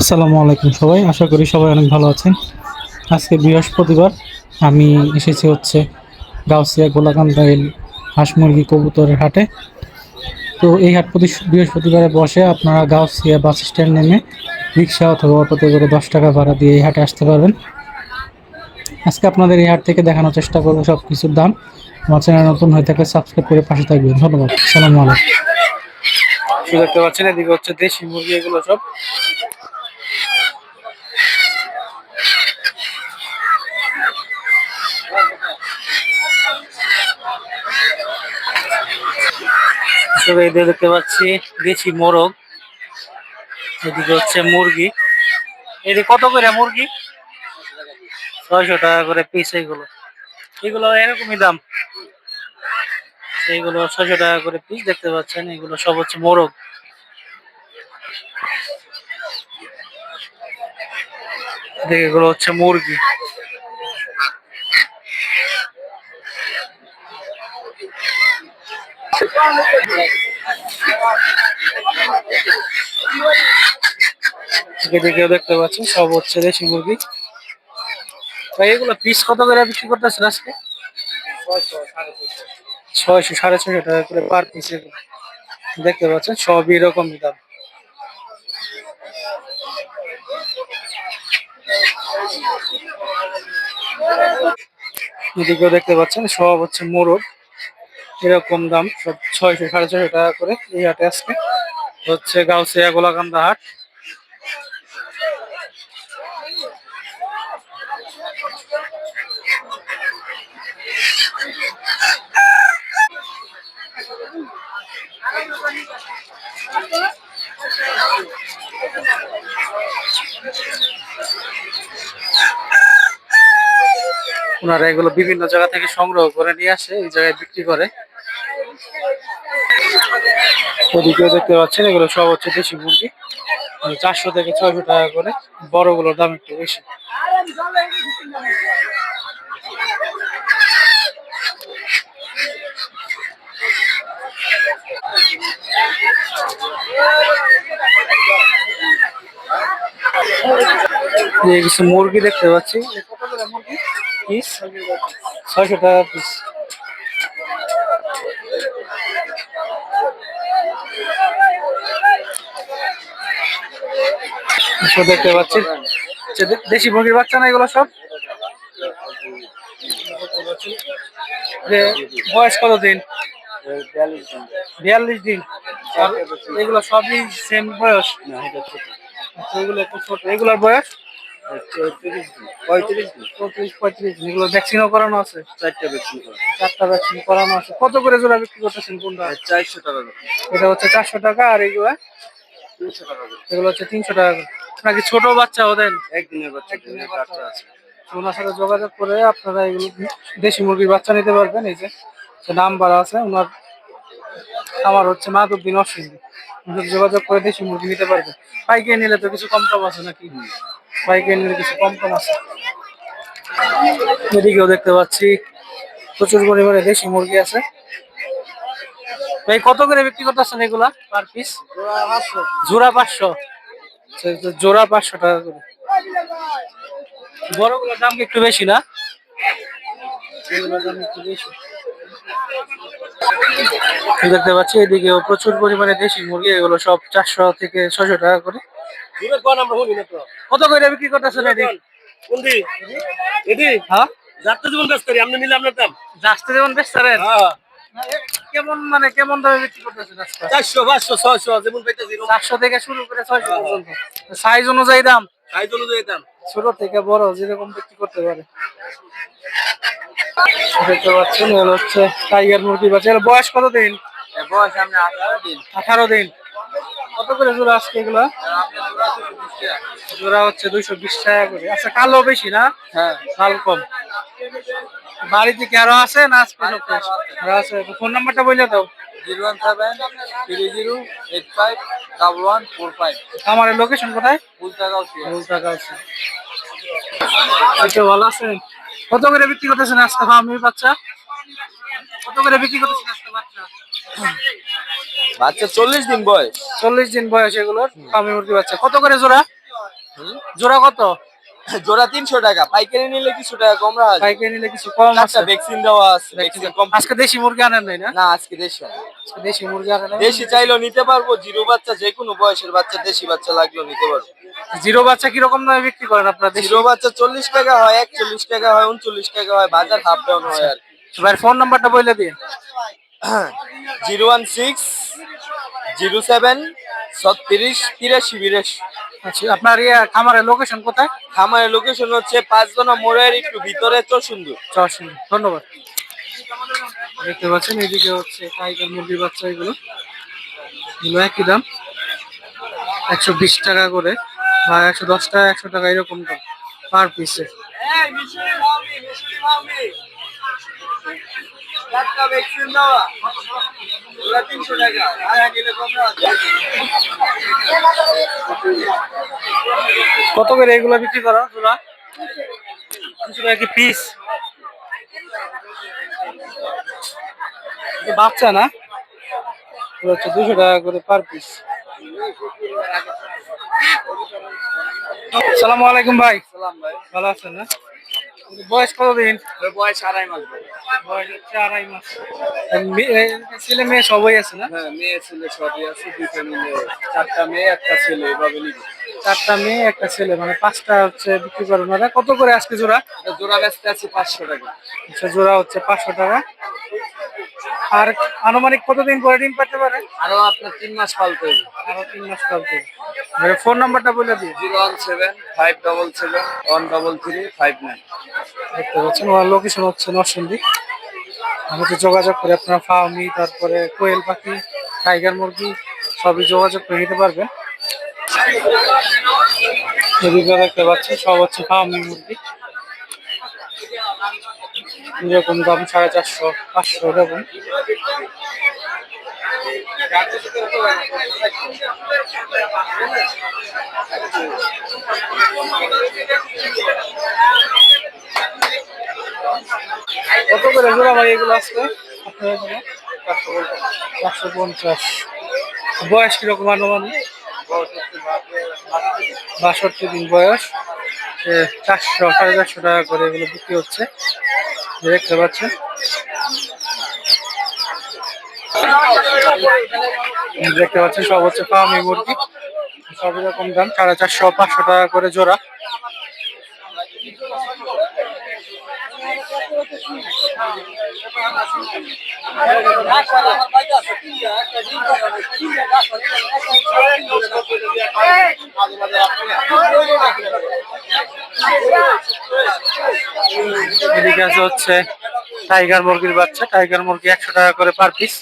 আসসালামু আলাইকুম সবাই। আশা করি সবাই অনেক ভালো আছেন। আজকে বৃহস্পতিবার। আমি এসেছি হচ্ছে গাউসিয়া গোলাকান্দাইল হাঁস মুরগি কবুতরের হাটে। তো এই হাট প্রতি বৃহস্পতিবারে বসে আপনারা গাউসিয়া বাস স্ট্যান্ড নেমে রিক্সা অথবা অটোতে করে দশ টাকা ভাড়া দিয়ে এই হাটে আসতে পারবেন। আজকে আপনাদের এই হাট থেকে দেখানোর চেষ্টা করব সব কিছুর দাম। আমার চ্যানেল নতুন হয়ে থাকলে সাবস্ক্রাইব করে পাশে থাকবেন। ধন্যবাদ। আসসালামু আলাইকুম। দেখতে পাচ্ছেন, এদিকে হচ্ছে দেশি মুরগি, এগুলো সব তবে দেখতে পাচ্ছি দেশি মোরগ। এদিকে হচ্ছে মুরগি। এদিকে কত করে মুরগি? ছয়শো টাকা করে পিস এগুলো। এগুলো এরকমই দাম। এইগুলো ছয়শো টাকা করে পিস দেখতে পাচ্ছেন। এগুলো সব হচ্ছে মোরগ। এগুলো হচ্ছে মুরগি। এদিকেও দেখতে পাচ্ছেন সব হচ্ছে দেশি মুরগি। ভাই, এগুলো পিস কত করে বিক্রি করতেছেন আজকে? ছয়শো, সাড়ে ছয়শো টাকা করে পার পিস দেখতে পাচ্ছেন, সবই এরকমই দাম। এদিকেও দেখতে পাচ্ছেন, সব হচ্ছে মোরগ। এরকম দাম, সব ছয়শো, সাড়ে ছয়শো টাকা করে এই হাটে আজকে। হচ্ছে গাউসিয়া গোলাকান্দা হাট। ওনারা এগুলো বিভিন্ন জায়গা থেকে সংগ্রহ করে নিয়ে আসে, এই জায়গায় বিক্রি করে। ওদিকেও দেখতে পাচ্ছেন এগুলো সব হচ্ছে দেশি মুরগি। চারশো থেকে ছয়শো টাকা করে বড়গুলোর দাম একটু বেশি। কিছু মুরগি দেখতে পাচ্ছি। ছয়শো টাকা পিস। সব দেখতে পাচ্ছি। দেশি মুরগির বাচ্চা না এগুলো সব? যে বয়স কত দিন বিয়াল্লিশ দিন। এগুলো সবই সেম বয়স? এগুলো ছোট। এগুলোর বয়স? করানো আছে? চারটা ভ্যাকসিন চারটা ভ্যাকসিন করানো আছে। কত করে জোড়া বিক্রি করতেছেন কোনটা? চারশো টাকা এটা হচ্ছে চারশো টাকা আর এগুলো তিনশো টাকা এগুলো হচ্ছে তিনশো টাকা নাকি ছোট বাচ্চাও দেন একদিনের বাচ্চা একদিনের বাচ্চা। বাচ্চা আছে। ওনার সাথে যোগাযোগ করে আপনারা এগুলো দেশি মুরগির বাচ্চা নিতে পারবেন। এই যে নাম্বার আছে ওনার আমার হচ্ছে মাধবদিন অসুবিধা যোগাযোগ করে দেশি মুরগি নিতে পারবেন পাইকারি নিলে তো কিছু কম টম আছে নাকি? পাইকারি নিলে কিছু কম কম আছে। এদিকেও দেখতে পাচ্ছি প্রচুর পরিমাণে দেশি মুরগি আছে। ভাই কত করে বিক্রি করতেছেন এগুলা? পার পিস জোড়া পাঁচশো। জোড়া পাঁচশো টাকা করে। বড়গুলোর দাম একটু বেশি না? দেখতে পাচ্ছি এদিকেও প্রচুর পরিমাণে দেশি মুরগি এগুলো সব চারশো থেকে ছশো টাকা করে। কত করে বিক্রি করতেছেন এদি হ্যাঁ? যাত্রা জীবন ব্যস্ত আপনি নিলে আপনার দাম। যাচ্ছে যেমন বেচতারেন হ্যাঁ। কেমন মানে কেমন দামে বিক্রি করতেছেন আজকে? চারশো পাঁচশো ছয়শো যেমন পাইতেছি। চারশো থেকে শুরু করে ছয়শো পর্যন্ত। সাইজ অনুযায়ী দাম? সাইজ অনুযায়ী দাম। ছোট থেকে বড় যেরকম বিক্রি করতে পারে। দেখতে পাচ্ছেন এগুলো হচ্ছে টাইগার মুরগি বাচ্চা। এর বয়স কত দিন? বয়স আমি আঠারো দিন। আঠারো দিন। কত করে জোড়া আজকে এগুলো? জোড়া হচ্ছে দুইশো বিশ টাকা করে। আচ্ছা কালো বেশি না? হ্যাঁ। কাল কম। বাড়িতে কি আরও আছে না আজকে সব শেষ? আরও আছে। ফোন নাম্বারটা বলে দাও। Zero one seven three zero eight five double one four five. আমার লোকেশন কোথায়? আচ্ছা ভালো আছেন? কত করে বিক্রি করতেছেন আজকে ফার্মি বাচ্চা? কত করে বিক্রি করতেছেন আজকে বাচ্চা? বাচ্চা চল্লিশ দিন বয়স। চল্লিশ দিন বয়স এগুলোর ফার্মি মুরগি বাচ্চা। কত করে জোড়া? জোড়া কত? জোড়া তিনশো টাকা পাইকারি নিলে কিছু টাকা কম রাখা পাইকারি নিলে কিছু কম চারটা ভ্যাকসিন দেওয়া আছে ভ্যাকসিন কম। আজকে দেশি মুরগি আনেন নাই না? না আজকে দেশি দেশি মুরগি আনেন দেশি চাইলেও নিতে পারব জিরো বাচ্চা যে কোনো বয়সের বাচ্চা দেশি বাচ্চা লাগলেও নিতে পারব। জিরো বাচ্চা কীরকম দামে বিক্রি করেন আপনারা জিরো বাচ্চা চল্লিশ টাকা হয় একচল্লিশ টাকা হয় উনচল্লিশ টাকা হয় বাজার হাফ ডাউন হয় আর ভাই ফোন নাম্বারটা বলে দিন। Zero one six zero seven ছত্রিশ তিরাশি বিরাশি। আচ্ছা আপনার ইয়ে খামারের লোকেশন কোথায়? খামারের লোকেশন হচ্ছে পাঁচজনা মোড়ের একটু ভিতরে চসুন্দর। চরসিং ধন্যবাদ। দেখতে পাচ্ছেন এদিকে হচ্ছে টাইগার মুরগির বাচ্চা এগুলো। এগুলো একই দাম। একশো বিশ টাকা করে বা একশো দশ টাকা একশো টাকা এরকম দাম পার পিসে চারটা ভ্যাকসিন দেওয়া। ওরা তিনশো টাকা। আর গেলে কম রাখা কত করে এগুলো বিক্রি করা? তোরা দুশো টাকা কি পিস বাচ্চা না? হচ্ছে দুশো টাকা করে পার পিস সালামু আলাইকুম ভাই। সালাম ভাই। ভালো আছেন না? বয়স কতদিন? বয়স আড়াই মাস। বয়স হচ্ছে আড়াই মাস। ছেলে মেয়ে সবাই আছে না? হ্যাঁ মেয়ে ছেলে সবই আছে দুইটা মিলে চারটা মেয়ে একটা ছেলে এভাবে নিবে। চারটা মেয়ে একটা ছেলে মানে পাঁচটা হচ্ছে বিক্রি করেন ওরা কত করে আজকে জোড়া? জোড়া ব্যস্ত আছে পাঁচশো টাকা। আচ্ছা জোড়া হচ্ছে পাঁচশো টাকা। আর আনুমানিক কতদিন পরে ডিম পাতে পারে? আরও আপনার তিন মাস পালতে হবে। আরও তিন মাস চলতে ফোন নাম্বারটা বলে দিই zero one seven five double seven one double three five nine. দেখতে পাচ্ছেন ওর লোকেশন হচ্ছে নরসিংদী। আমাকে যোগাযোগ করে আপনারা ফার্মি তারপরে কোয়েল পাখি টাইগার মুরগি সবই যোগাযোগ করে নিতে পারবেন। এদিকে দেখতে পাচ্ছেন সব হচ্ছে ফার্মি মুরগি। এরকম দাম সাড়ে চারশো পাঁচশো এরকম। কত করে জোড়া ভাই এগুলো এখানে চারশো পঞ্চাশ। বয়স কীরকম আনুমানিক? বাষট্টি দিন বয়স। চারশো সাড়ে চারশো টাকা করে এগুলো বিক্রি হচ্ছে। দেখতে পাচ্ছেন। দেখতে পাচ্ছেন, সব হচ্ছে ফার্মি মুরগি। সব রকম দাম, সাড়ে চারশো, পাঁচশো টাকা করে জোড়া। এদিকে আছে হচ্ছে টাইগার মুরগির বাচ্চা। টাইগার মুরগি একশো টাকা করে পার পিস।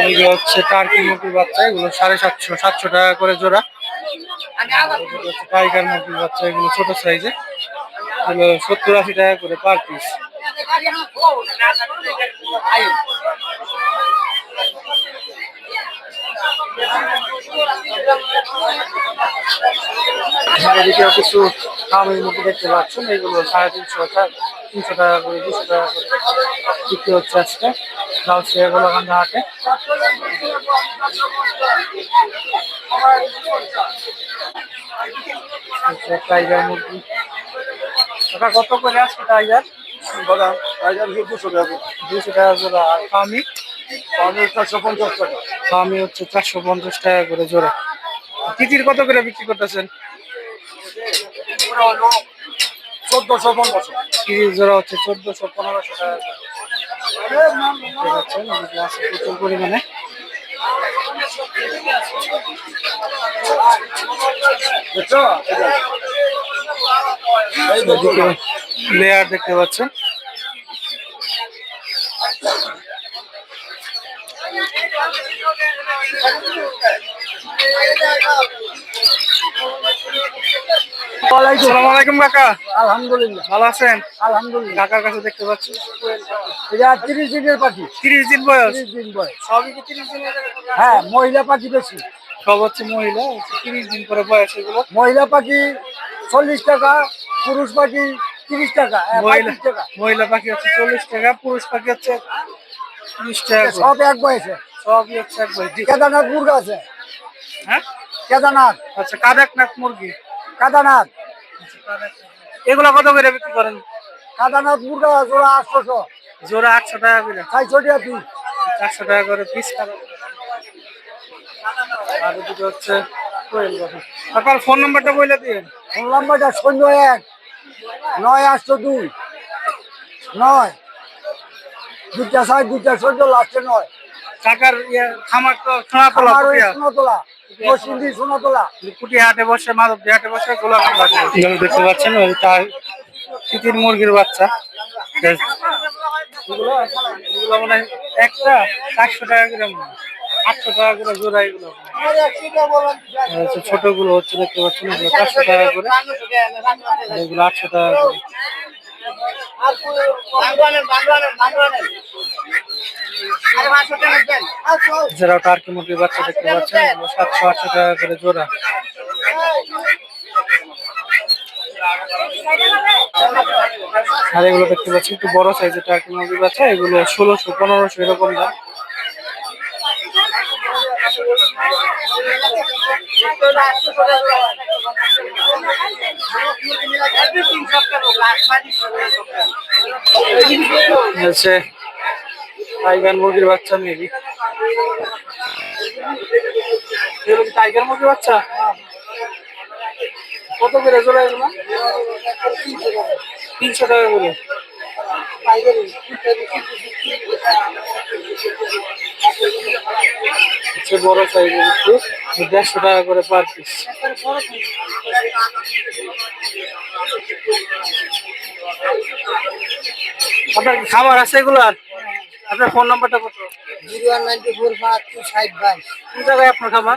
এদিকে হচ্ছে টার্কি মুরগির বাচ্চা, এগুলো সাড়ে সাতশো সাতশো টাকা করে জোড়া। টাইগার মুরগির বাচ্চা, এগুলো ছোট সাইজে এগুলো সত্তর আশি টাকা করে পার পিস এদিকেও কিছু দামের মধ্যে দেখতে পাচ্ছেন এগুলো সাড়ে তিনশো টাকা তিনশো টাকা করে দুশো টাকা করে বিক্রি হচ্ছে আজকে। গাউসিয়া গোলাকান্দা হাটে। আচ্ছা, টাইগার মুরগি। ওটা কত করে আজকে টাইগার? টাইগার দুশো টাকা দুশো টাকা জোড়া আর ফার্মি আমি চারশো পঞ্চাশ টাকা। ফার্মি হচ্ছে চারশো পঞ্চাশ টাকা করে জোড়া। তিতির কত করে বিক্রি করতেছেন? চোদ্দশো পনেরোশো। তিরিশ জোড়া হচ্ছে চোদ্দশো পনেরোশো টাকা প্রচুর পরিমাণে। লেয়ার দেখতে পাচ্ছেন। আসসালামু কাকা। আলহামদুলিল্লাহ ভালো আছেন? আলহামদুলিল্লাহ কাকার কাছে দেখতে পাচ্ছি। এটা তিরিশ দিনের পাখি তিরিশ দিন বয়স। দিন বয়স সবই কি তিরিশ দিনের হ্যাঁ মহিলা পাখি বেশি সব হচ্ছে মহিলা তিরিশ দিন বয়স এগুলো। মহিলা পাখি চল্লিশ টাকা পুরুষ পাখি তিরিশ টাকা হ্যাঁ, মহিলা 35 টাকা। মহিলা পাখি হচ্ছে চল্লিশ টাকা পুরুষ পাখি হচ্ছে তিরিশ টাকা। সব এক বয়সে। সবই হচ্ছে এক বয়স। কেদারনাথ মুরগা আছে। হ্যাঁ? কেদারনাথ। আচ্ছা কাদাকনাথ মুরগি। কেদারনাথ। এগুলো কত করে বিক্রি করেন? কেদারনাথ মুরগা জোড়া আটশোশো। জোড়া আটশো টাকা করে। চারশো টাকা পিস। চারশো টাকা করে পিস আর এদিকে হচ্ছে আপনার ফোন নাম্বারটা বলে দিন ফোন নাম্বারটা শূন্য এক নয় আটশো দুই নয়। দুটা ছয় দুটা চোদ্দ লাস্টে নয়। কাকার ইয়ে খামার তো সোনাতলা আমার ওই পুটিয়া সোনাতলা পশ্চিমদি সোনাতলা। পুটিয়া হাটে বসে মাধব হাটে বসে গোলাপ দেখতে পাচ্ছেন ওই তার তিতির মুরগির বাচ্চা। মানে একটা চারশো টাকা করে আটশো টাকা করে জোড়া এগুলো। হচ্ছে ছোটগুলো হচ্ছে দেখতে পাচ্ছেন এগুলো চারশো টাকা করে। এগুলো আটশো টাকা করে। যারা টার্কি মুরগির বাচ্চা দেখতে পাচ্ছেন সাতশো, আটশো টাকা করে জোড়া। আর এগুলো দেখতে পাচ্ছি একটু বড় সাইজের টার্কি মুরগির বাচ্চা, এগুলো ষোলোশো, পনেরোশো এরকম দাম। হচ্ছে টাইগার মুরগির বাচ্চা মেবি। টাইগার মুরগির বাচ্চা? কত করে জোড়া এগুলো? তিনশো টাকা করে। হচ্ছে বড় সাইজের একটু দেড়শো টাকা করে পার পিস আপনার খাবার আছে এগুলো? আর আপনার ফোন নাম্বারটা কত? জিরো ওয়ান নাইনটি ফোর পাঁচ টু ষাট বাইশ। কোন জায়গায় আপনার খাবার?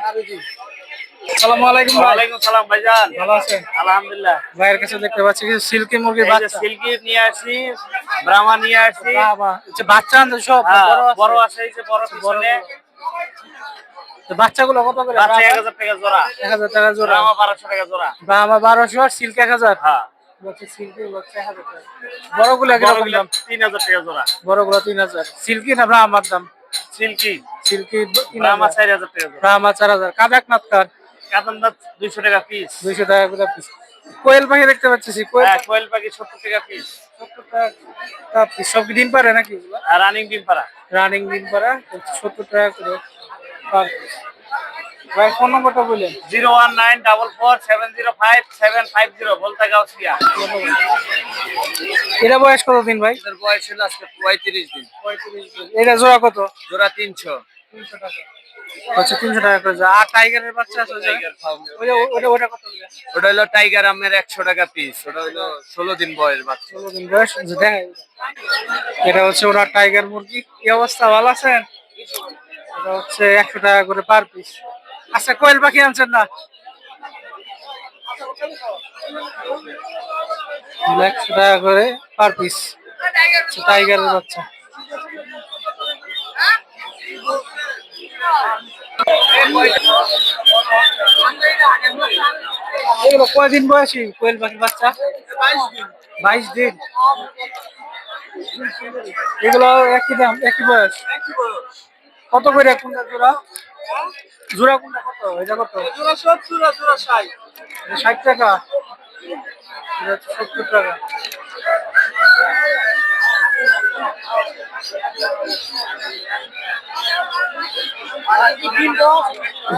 আসসালামু আলাইকুম ভাই। ওয়ালাইকুম সালাম ভাইজান। ভালো আছেন? আলহামদুলিল্লাহ। ভাইয়ের কাছে দেখতে পাচ্ছি কিছু সিল্কি মুরগির বাচ্চা। সিল্কি নিয়ে আসি ব্রাহ্মা নিয়ে আসি। বাহ, বাহ। বাচ্চা আনতে সব হ্যাঁ, বড় বড় আছে আছে এই যে বড় পিছনে। বাচ্চাগুলো কত করে? বাচ্চা এক হাজার টাকা জোড়া। এক হাজার টাকা জোড়া। ব্রাহ্মা বারোশো টাকা জোড়া। বা আমার বারোশো আর সিল্ক হ্যাঁ। বড়গুলো তিন হাজার টাকা জোড়া। বড়গুলো তিন হাজার। সিল্কি না আমার দাম? সিল্কি সিল্কি ব্রাহ্মা চার হাজার আমার চার হাজার। কাতান্দাত দুইশো টাকা পিস দুইশো টাকা করে পিস কোয়েল পাখি দেখতে পাচ্ছি কোয়েল হ্যাঁ কোয়েল পাখি সত্তর টাকা পিস সত্তর টাকা পিস সব ডিম পারে নাকি রানিং ডিম পাড়া। রানিং ডিম পারা সত্তর টাকা করে পার piece। ভাই ফোন নম্বরটা zero one nine double four seven zero five seven five zero বলতে গাউসিয়া এটা বয়স কত দিন ভাই? এদের বয়স হলো আজকে পঁয়ত্রিশ দিন। এটা জোড়া কত? জোড়া তিনশো। তিনশো টাকা। আচ্ছা তিনশো টাকা করে যা। আর টাইগারের বাচ্চা আছে ওটা ওটা কত ওটা হলো টাইগার আমের একশো টাকা পিস ওটা হলো ষোলো দিন বয়স বাচ্চা। ষোলো দিন বয়স যে এটা হচ্ছে ওরা টাইগার মুরগি। কি অবস্থা? ভালো আছেন? এটা হচ্ছে একশো টাকা করে পার পিস আচ্ছা কোয়েল পাখি আনছেন না? একশো টাকা করে পার পিস টাইগারের বাচ্চা। কয়দিন বয়সী কোয়েল পাখির বাচ্চা? বাইশ দিন। এগুলো একই দাম, একই বয়স? কত করে কোনটা জোড়া? জোড়া কোনটা কত? এটা কত? জোড়া সত্তর আর জোড়া ষাট ষাট টাকা সত্তর টাকা।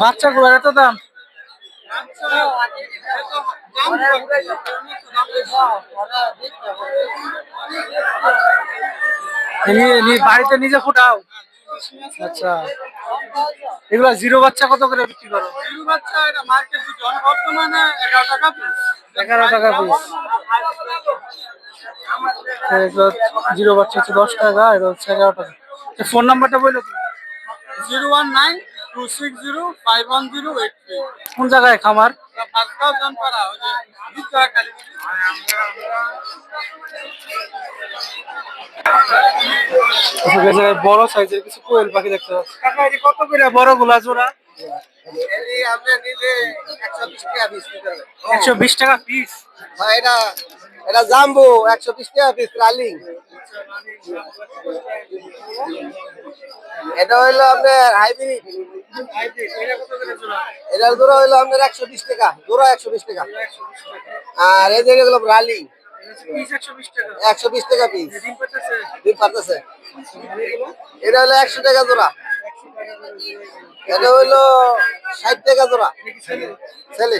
বাচ্চাগুলো এত দাম? বাড়িতে নিজে ফুটাও। আচ্ছা। এগুলো জিরো বাচ্চা কত করে বিক্রি করো? বাচ্চা এটা মার্কেট বর্তমানে এগারো টাকা পিস এগারো টাকা পিস জিরো বাচ্চা হচ্ছে দশ টাকা এটা হচ্ছে এগারো টাকা। ফোন নাম্বারটা বলল zero one nine two six zero five one zero eight three. কোন জায়গায় খামার? বড় সাইজের কিছু কোয়েল পাখি দেখতে পাচ্ছি। কত করে বড়গুলা জোড়া? একশো বিশ টাকা পিস এটা এটা জাম্বো একশো বিশ টাকা পিস রালিং। এটা হইল আপনার হাইব্রিড। এটার জোড়া হইল আপনার একশো বিশ টাকা জোড়া একশো বিশ টাকা। আর এই যে রালিং। একশো বিশ টাকা পিস ডিম পারতেছে এটা হলো একশো টাকা জোড়া। এটা হইল ষাট টাকা জোড়া। ছেলে।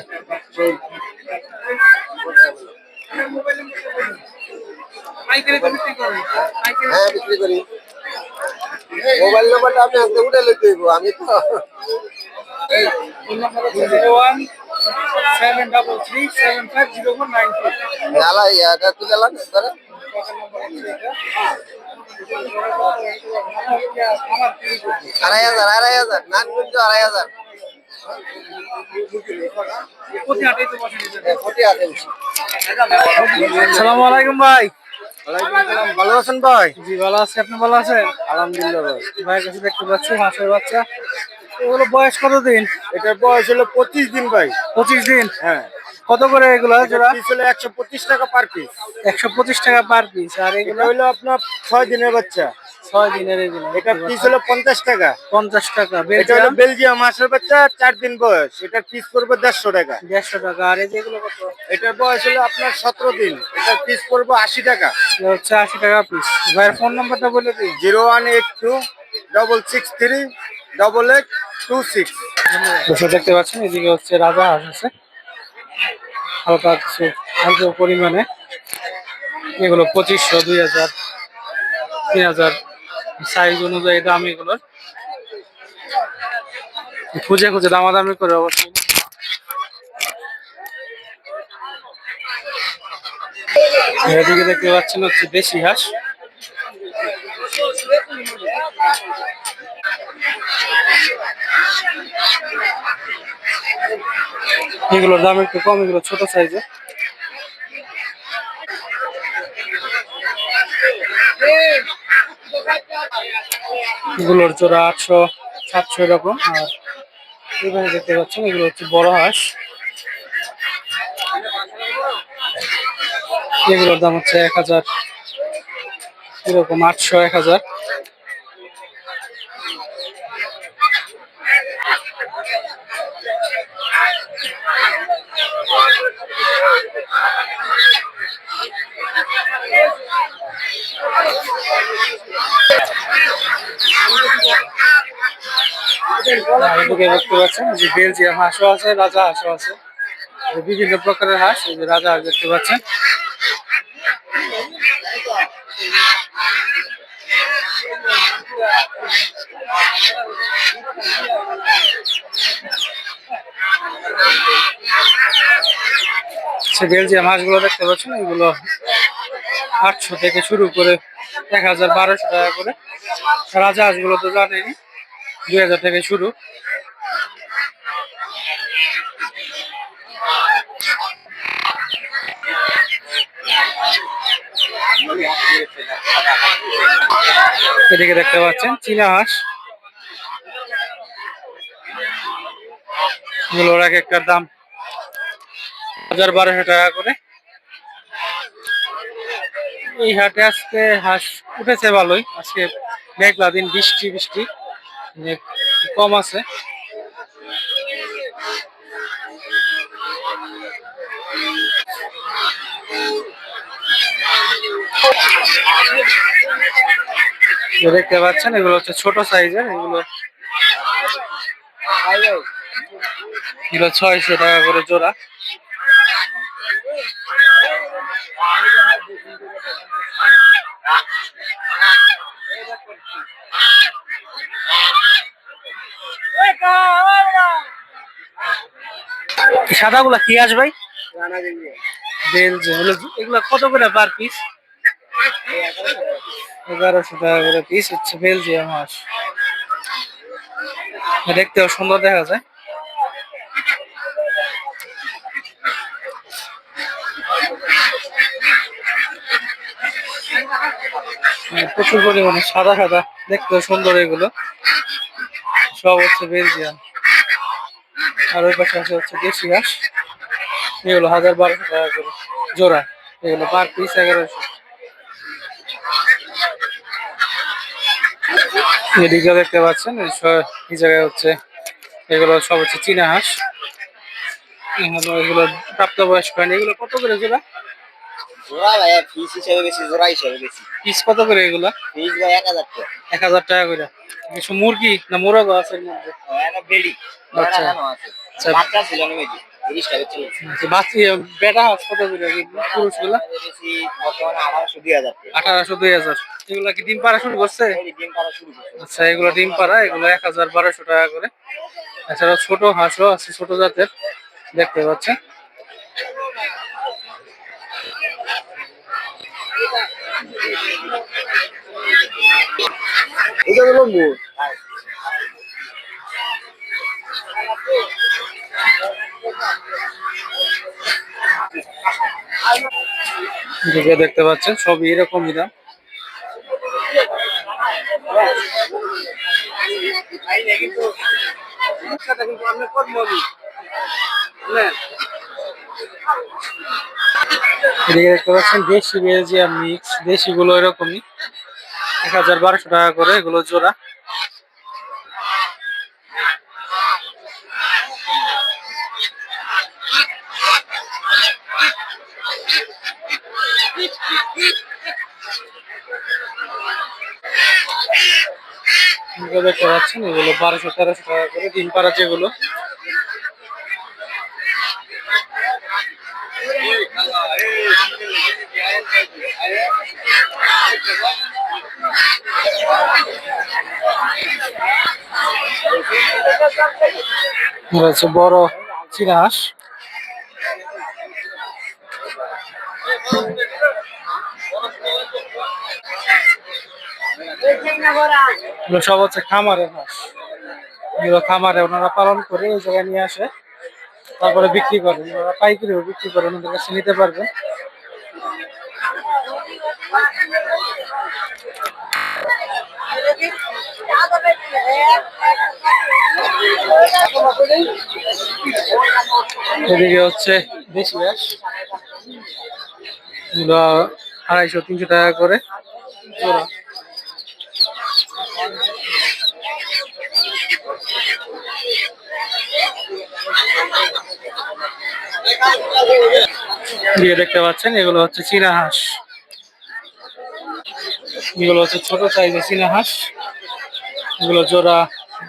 হ্যাঁ বিক্রি করি। মোবাইল নাম্বারটা আপনি হাতে উঠে লিখতে হইব আমি তো এটা তুলে ধরে আড়াই হাজার আড়াই হাজার নান কিন্তু আড়াই হাজার। কোটি আটেন সালামু আলাইকুম ভাই ভালো আছেন ভাই? জি ভালো আছি। আপনি ভালো আছেন? আলহামদুলিল্লাহ ভাই। ভাই কাছে দেখতে পাচ্ছি হাঁসের বাচ্চা। এগুলো বয়স কত দিন এটার বয়স হলো পঁচিশ দিন ভাই। পঁচিশ দিন? হ্যাঁ। কত করে এগুলো জোড়া? পিস হলো একশো পঁচিশ টাকা পার পিস একশো পঁচিশ টাকা পার পিস আর এগুলো? হলো আপনার ছয় দিনের বাচ্চা। ছয় দিনের এগুলো। এটা পিস হলো পঞ্চাশ টাকা। পঞ্চাশ টাকা। এটা হলো বেলজিয়াম মাসের বাচ্চা চার দিন বয়স। এটার পিস পড়বে দেড়শো টাকা। দেড়শো টাকা। আর এই যেগুলো কত? এটার বয়স হলো আপনার সতেরো দিন। এটার পিস পড়বে আশি টাকা। হচ্ছে আশি টাকা পিস ভাইয়ের ফোন নাম্বারটা বলে দিই zero one eight two double six three double eight two six দেখতে পাচ্ছেন, এদিকে হচ্ছে রাজা হাঁস আছে হালকা কিছু অল্প পরিমাণে এগুলো পঁচিশশো, দুই হাজার, তিন হাজার সাইজ অনুযায়ী দাম এগুলোর। খুঁজে খুঁজে দামাদামি করে অবশ্যই। এদিকে দেখতে পাচ্ছেন হচ্ছে দেশি হাঁস। এগুলোর দাম একটু কম, এগুলো ছোট সাইজের এগুলোর জোড়া আটশো, সাতশো এরকম। আর এখানে দেখতে পাচ্ছেন, এগুলো হচ্ছে বড় হাঁস। এগুলোর দাম হচ্ছে এক হাজার, এরকম আটশো, এক হাজার। আর এদিকে দেখতে পাচ্ছেন যে বেলজিয়াম হাঁসও আছে, রাজা হাঁসও আছে। বিভিন্ন প্রকারের হাঁস যে রাজা হাঁস দেখতে পাচ্ছেন। সে বেলজিয়াম হাঁসগুলো দেখতে পাচ্ছেন, এগুলো আটশো থেকে শুরু করে এক হাজার বারোশো টাকা করে। রাজা হাঁসগুলো তো জানেনি দুই হাজার থেকে শুরু। এদিকে দেখতে পাচ্ছেন চীনা হাঁস। এক একটার দাম হাজার বারোশো টাকা করে। এই হাটে আজকে হাঁস উঠেছে ভালোই। আজকে মেঘলা দিন, বৃষ্টি বৃষ্টি। কম আছে। দেখতে পাচ্ছেন এগুলো হচ্ছে ছোট সাইজের এগুলো এগুলো ছয়শো টাকা করে জোড়া। সাদাগুলা কি আস ভাই? এগুলো কত করে পার পিস এগারোশো টাকা করে পিস হচ্ছে বেলজিয়াম হাঁস দেখতেও সুন্দর দেখা যায়। মানে প্রচুর পরিমাণে সাদা সাদা দেখতে সুন্দর এগুলো। সব হচ্ছে বেলজিয়াম আর ওই পাশে আছে হচ্ছে দেশি হাঁস। এগুলো হাজার বারোশো টাকা করে জোড়া। এগুলো পার পিস এগারোশো। এদিকে দেখতে পাচ্ছেন। এই জায়গায় হচ্ছে এগুলো সব হচ্ছে চীনা হাঁস। এগুলো প্রাপ্তবয়স্ক হয়নি। এগুলো কত করে জোড়া? জোড়া ভাই ফিস হিসেবে বেশি জোড়া হিসেবে বেশি। পিস কত করে এগুলা? ফিস ভাই এক হাজার টাকা। করে। কিছু মুরগি না মোরগ আছে মধ্যে? আচ্ছা। আচ্ছা। বেটা কত করে? পুরুষগুলা আঠারোশো দুই হাজার আঠারোশো দুই হাজার। এগুলা কি ডিম পাড়া শুরু করছে? এই ডিম পাড়া শুরু করছে। আচ্ছা এগুলো ডিম পাড়া এগুলো এক হাজার বারোশো টাকা করে। এছাড়া ছোট হাঁসও আছে ছোট জাতের। দেখতে পাচ্ছেন এটা হলো দিকে দেখতে পাচ্ছেন, সবই এরকমই দাম। দেখতে পাচ্ছেন, দেশি বেলজিয়াম মিক্স দেশি গুলো এরকমই। এক হাজার বারোশো টাকা করে এগুলো জোড়া। দেখতে পাচ্ছেন এগুলো বারোশো তেরোশো টাকা করে ডিম পাড়া যেগুলো। হচ্ছে বড় চীনা সব হচ্ছে খামারের হাঁস এগুলো খামারে ওনারা পালন করে ওই জায়গায় নিয়ে আসে। তারপরে বিক্রি করে। ওনারা পাইকারিও বিক্রি করে, ওনাদের কাছে নিতে পারবেন। এদিকে হচ্ছে দেশি হাঁস এগুলো আড়াইশো, তিনশো টাকা করে। জোড়া দিয়ে দেখতে পাচ্ছেন, এগুলো হচ্ছে চীনা হাঁস। এগুলো হচ্ছে ছোট সাইজের চীনা হাঁস। এগুলো জোড়া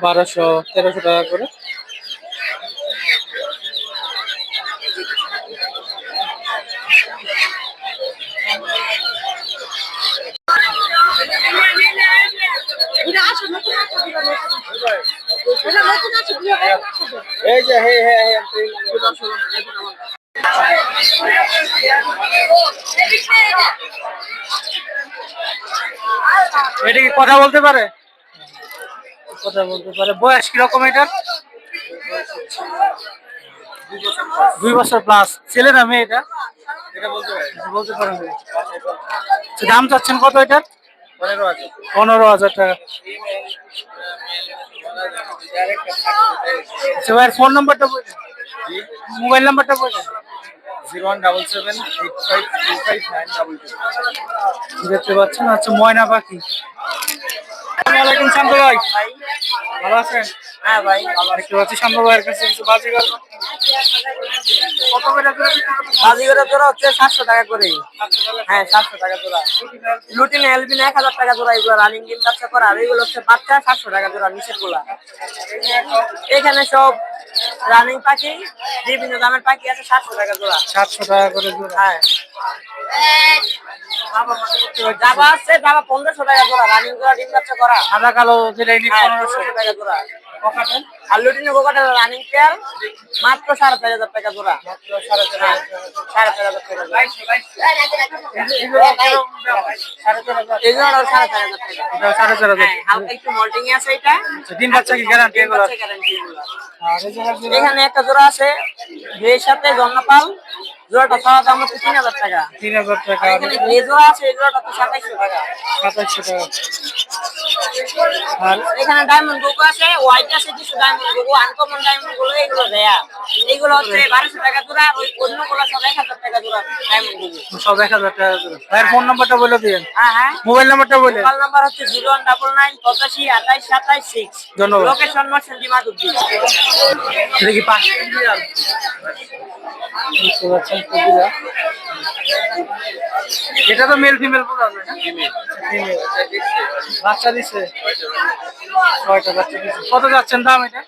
বারোশো, তেরোশো টাকা করে। এই যে হে হে হে এটা কি কথা বলতে পারে? কথা বলতে পারে। বয়স কীরকম এটার দুই বছর প্লাস ছেলে না মেয়ে এটা? এটা বলতে পারেন আচ্ছা, দাম চাচ্ছেন কত এটার? পনেরো হাজার টাকা। আচ্ছা ভাইয়ের ফোন নাম্বারটা বলুন। মোবাইল নাম্বারটা বলুন। Zero one double seven eight five two five nine double two. দেখতে পাচ্ছেন আচ্ছা ময়না পাখি। আসসালামাইকুম শান্ত ভাই। ভালো আছেন? হ্যাঁ ভাই দেখতে পাচ্ছি শান্ত ভাইয়ের কাছে কিছু বাজি কত করে করে বিক্রি করতেছেন? জোড়া হচ্ছে সাতশো টাকা করে। হ্যাঁ সাতশো টাকা জোড়া। লুটিন এলবিন এক হাজার টাকা জোড়া এগুলো রানিং ডিম বাচ্চা করা। আর এগুলো হচ্ছে বাচ্চা সাতশো টাকা জোড়া নিচেরগুলা। এখানে সব রানিং পাখি বিভিন্ন দামের পাখি আছে সাতশো টাকা জোড়া। সাতশো টাকা করে জোড়া। হ্যাঁ। জাবা আছে জাবা পনেরোশো টাকা জোড়া রানিং জোড়া ডিম বাচ্চা করা। সাদা কালো যেটা হ্যাঁ পনেরোশো টাকা জোড়া। আর লুটিনে রানিং পেয়ার মাত্র সাড়ে চার হাজার টাকা জোড়া। সাড়ে চার হাজার টাকা এই জোড়াটাও সাড়ে চার হাজার টাকা। সাড়ে চার হাজার হ্যাঁ, হালকা একটু মল্টিং আছে এটা। বাচ্চা কি গ্যারান্টি এগুলো? জোড়া এখানে একটা জোড়া আছে দুইয়ের সাথে জন্মপাল জোড়াটা দাম হচ্ছে তিন হাজার টাকা। তিন হাজার টাকা। এখানে যে জোড়া আছে এই জোড়াটা তো সাতাইশশো টাকা। সাতাশশো টাকা। আর এখানে ডায়মন্ড আছে হোয়াইট আছে কিছু ডায়মন্ডগুলো আনকমন ডায়মন্ডগুলো এগুলো দেয়া। হচ্ছে বারোশো টাকা জোড়া ওই অন্যগুলো সব এক হাজার টাকা জোড়া ডায়মন্ডগুলো সব এক হাজার টাকা ভাইয়ের ফোন নাম্বারটা বলে দিন হ্যাঁ হ্যাঁ। মোবাইল নাম্বারটা বলে মোবাইল নাম্বার হচ্ছে জিরো ওয়ান ডাবল নাইন পঁচাশি আঠাইশ সাতাইশ সিক্স। ধন্যবাদ। লোকেশন দেখি বুঝতে এটা তো মেল ফিমেল বোঝা যায় না? Female। বাচ্চা দিছে ছয়টা বাচ্চা। দিছে কত যাচ্ছেন দাম এটা?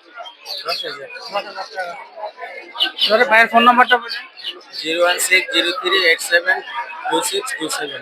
ধরে ভাইয়ের ফোন নাম্বারটা বলে zero one six zero three eight seven two six two seven.